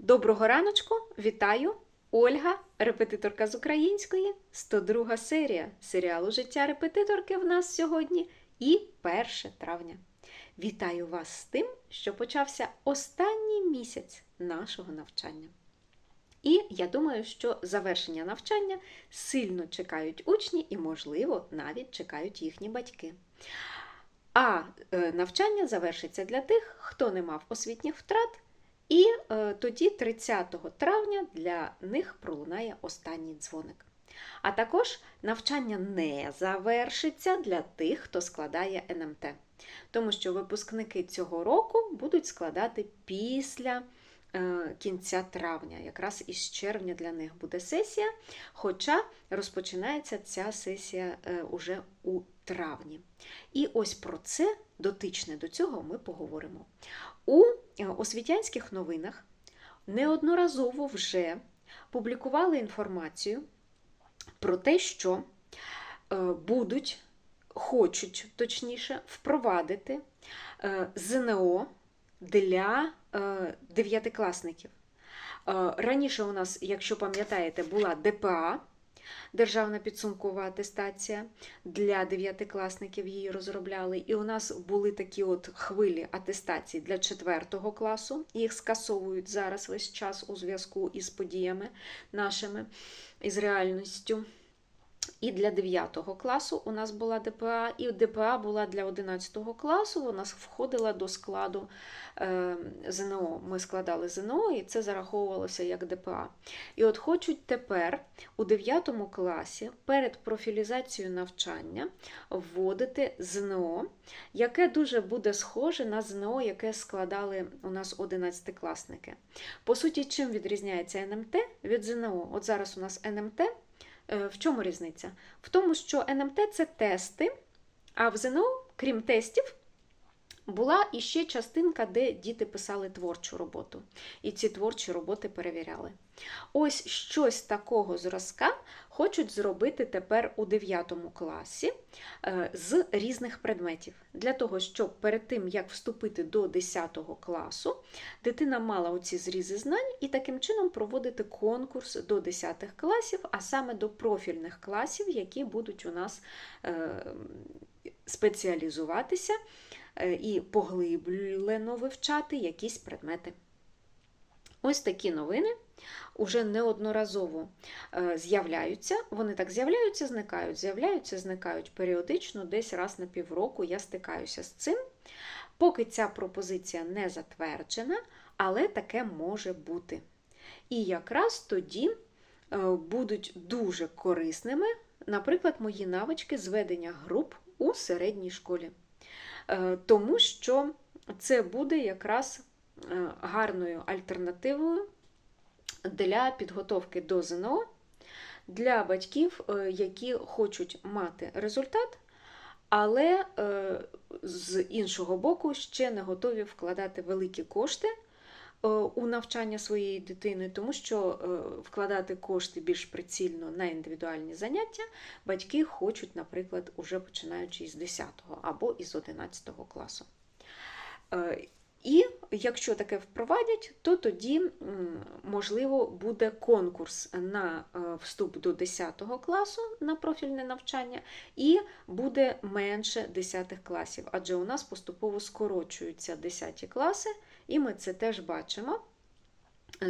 Доброго раночку! Вітаю! Ольга, репетиторка з української, 102 серія серіалу Життя репетиторки в нас сьогодні і 1 травня. Вітаю вас з тим, що почався останній місяць нашого навчання. І я думаю, що завершення навчання сильно чекають учні і, можливо, навіть чекають їхні батьки. А е, навчання завершиться для тих, хто не мав освітніх втрат, і е, тоді, 30 травня, для них пролунає останній дзвоник. А також навчання не завершиться для тих, хто складає НМТ, тому що випускники цього року будуть складати після е, кінця травня, якраз із червня для них буде сесія, хоча розпочинається ця сесія е, уже у травні. І ось про це, дотичне до цього, ми поговоримо. У е, освітянських новинах неодноразово вже публікували інформацію про те, що е, будуть, хочуть точніше, впровадити е, ЗНО для дев'ятикласників. Раніше у нас, якщо пам'ятаєте, була ДПА, Державна підсумкова атестація для дев'ятикласників її розробляли. І у нас були такі от хвилі атестацій для четвертого класу. Їх скасовують зараз весь час у зв'язку із подіями нашими, із реальністю. І для 9 класу у нас була ДПА, і ДПА була для 11 класу, вона входила до складу е, ЗНО. Ми складали ЗНО, і це зараховувалося як ДПА. І от хочуть тепер у 9 класі перед профілізацією навчання вводити ЗНО, яке дуже буде схоже на ЗНО, яке складали у нас 11-класники. По суті, чим відрізняється НМТ від ЗНО? От зараз у нас НМТ. Е, В чому різниця? В тому, що НМТ це тести, а в ЗНО, крім тестів, була іще частинка, де діти писали творчу роботу. І ці творчі роботи перевіряли. Ось щось такого зразка хочуть зробити тепер у 9 класі е, з різних предметів. Для того, щоб перед тим, як вступити до 10 класу, дитина мала оці зрізи знань і таким чином проводити конкурс до 10 класів, а саме до профільних класів, які будуть у нас е, спеціалізуватися і поглиблено вивчати якісь предмети. Ось такі новини уже неодноразово е, з'являються. Вони так з'являються, зникають, з'являються, зникають періодично, десь раз на півроку я стикаюся з цим. Поки ця пропозиція не затверджена, але таке може бути. І якраз тоді е, будуть дуже корисними, наприклад, мої навички зведення груп у середній школі. Е, Тому що це буде якраз е, гарною альтернативою для підготовки до ЗНО для батьків, е, які хочуть мати результат, але з іншого боку ще не готові вкладати великі кошти у навчання своєї дитини, тому що е, вкладати кошти більш прицільно на індивідуальні заняття батьки хочуть, наприклад, уже починаючи із 10 або із 11 класу. І якщо таке впровадять, то тоді, можливо, буде конкурс на е, вступ до 10 класу на профільне навчання, і буде менше 10 класів, адже у нас поступово скорочуються 10 класи, і ми це теж бачимо.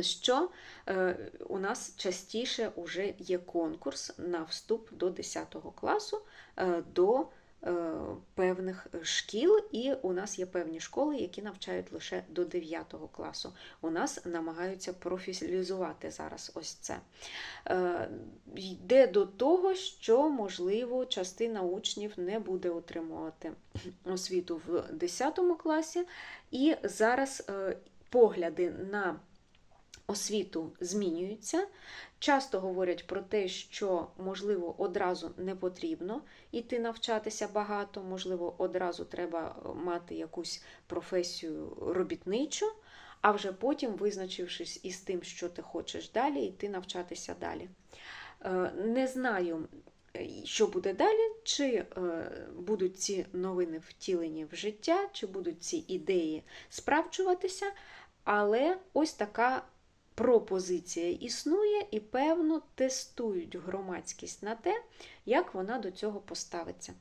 Що е, у нас частіше вже є конкурс на вступ до 10 класу е, до певних шкіл, і у нас є певні школи, які навчають лише до 9 класу. У нас намагаються профілізувати зараз ось це. Е, Йде до того, що, можливо, частина учнів не буде отримувати освіту в 10 класі, і зараз е, погляди на освіту змінюються. Часто говорять про те, що, можливо, одразу не потрібно йти навчатися багато, можливо, одразу треба е, мати якусь професію робітничу, а вже потім, визначившись із тим, що ти хочеш далі, йти навчатися далі. Е, Не знаю, е, що буде далі, чи будуть ці новини втілені в життя, чи будуть ці ідеї справджуватися, але ось така пропозиція існує і, певно, тестують громадськість на те, як вона до цього поставиться.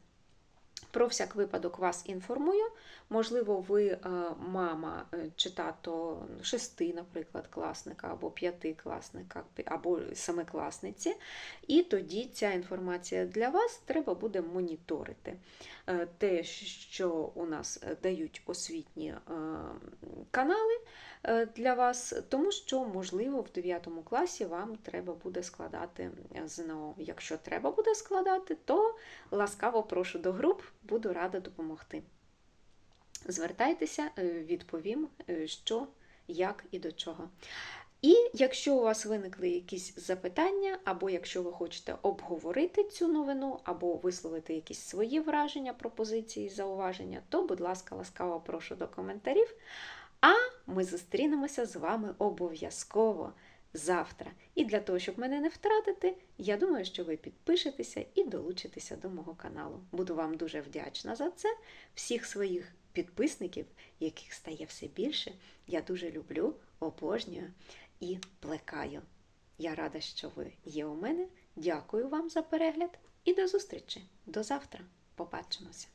Про всяк випадок вас інформую. Можливо, ви е, мама е, чи тато шести, наприклад, класника або п'ятикласника, або семикласниці, і тоді ця інформація для вас треба буде моніторити. Е, Те, що у нас дають освітні канали для вас, тому що, можливо, в 9 класі вам треба буде складати е, ЗНО. Якщо треба буде складати, то ласкаво прошу до груп, буду рада допомогти. Звертайтеся, е, відповім, е, що, як і до чого. І якщо у вас виникли якісь запитання, або якщо ви хочете обговорити цю новину, або висловити якісь свої враження, пропозиції, зауваження, то, будь ласка, ласкаво прошу до коментарів. А ми зустрінемося з вами обов'язково завтра. І для того, щоб мене не втратити, я думаю, що ви підпишетеся і долучитеся до мого каналу. Буду вам дуже вдячна за це. Всіх своїх підписників, яких стає все більше, я дуже люблю, обожнюю і плекаю. Я рада, що ви є у мене. Дякую вам за перегляд і до зустрічі. До завтра. Побачимося!